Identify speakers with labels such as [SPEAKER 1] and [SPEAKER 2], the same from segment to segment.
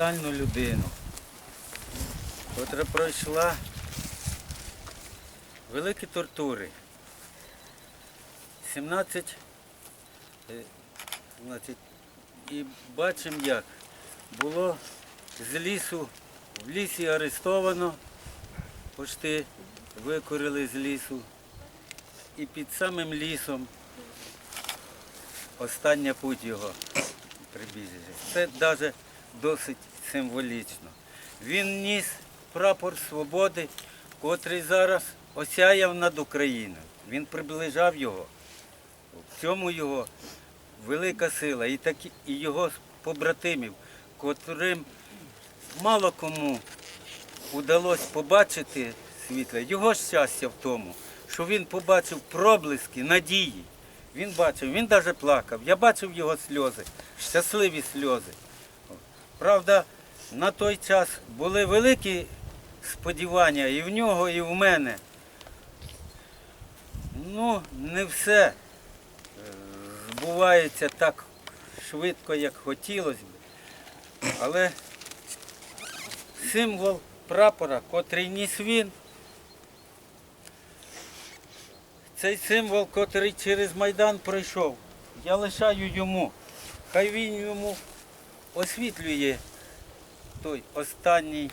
[SPEAKER 1] Реальну людину, котра пройшла великі тортури. 17, е, значить, і бачимо як. Було з лісу, в лісі арестовано, почти викорили з лісу. І під самим лісом остання путь його прибіжжя. Це навіть досить символічно. Він ніс прапор свободи, котрий зараз осяяв над Україною. Він приближав його. В цьому його велика сила і, такі, і його побратимів, котрим мало кому удалось побачити світле. Його щастя в тому, що він побачив проблиски надії. Він бачив, він навіть плакав. Я бачив його сльози, щасливі сльози. Правда, на той час були великі сподівання і в нього, і в мене. Ну, не все е, збувається так швидко, як хотілося б. Але символ прапора, котрий ніс він, цей символ, котрий через Майдан пройшов, я лишаю йому. Хай він йому освітлює той останній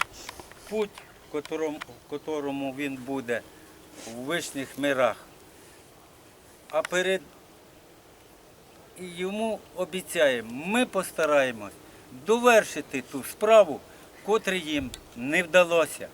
[SPEAKER 1] путь, в котрому, в котрому він буде у вишніх мирах. А перед йому обіцяємо, ми постараємось довершити ту справу, котрій їм не вдалося.